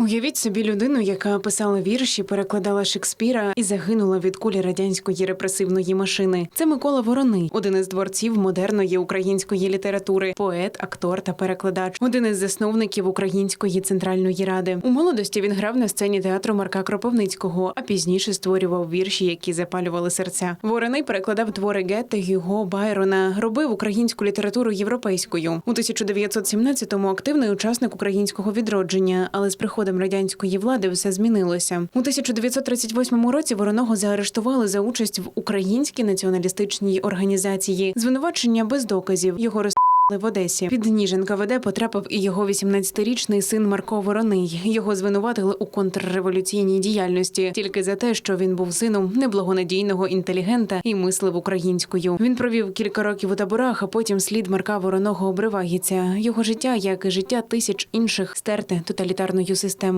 Уявіть собі людину, яка писала вірші, перекладала Шекспіра і загинула від кулі радянської репресивної машини. Це Микола Вороний, один із творців модерної української літератури, поет, актор та перекладач, один із засновників Української центральної ради. У молодості він грав на сцені театру Марка Кропивницького, а пізніше створював вірші, які запалювали серця. Вороний перекладав твори Гетте, Гюго, Байрона, робив українську літературу європейською. У 1917-му активний учасник українського відродження, але з приходом радянської влади все змінилося. У 1938 році Вороного заарештували за участь в українській націоналістичній організації. Звинувачення без доказів. Його розстріляли в Одесі. Під Ніжин КВД потрапив і його 18-річний син Марко Вороний. Його звинуватили у контрреволюційній діяльності тільки за те, що він був сином неблагонадійного інтелігента і мислив українською. Він провів кілька років у таборах, а потім слід Марка Вороного обривається. Його життя, як і життя тисяч інших, стерте тоталітарною системою.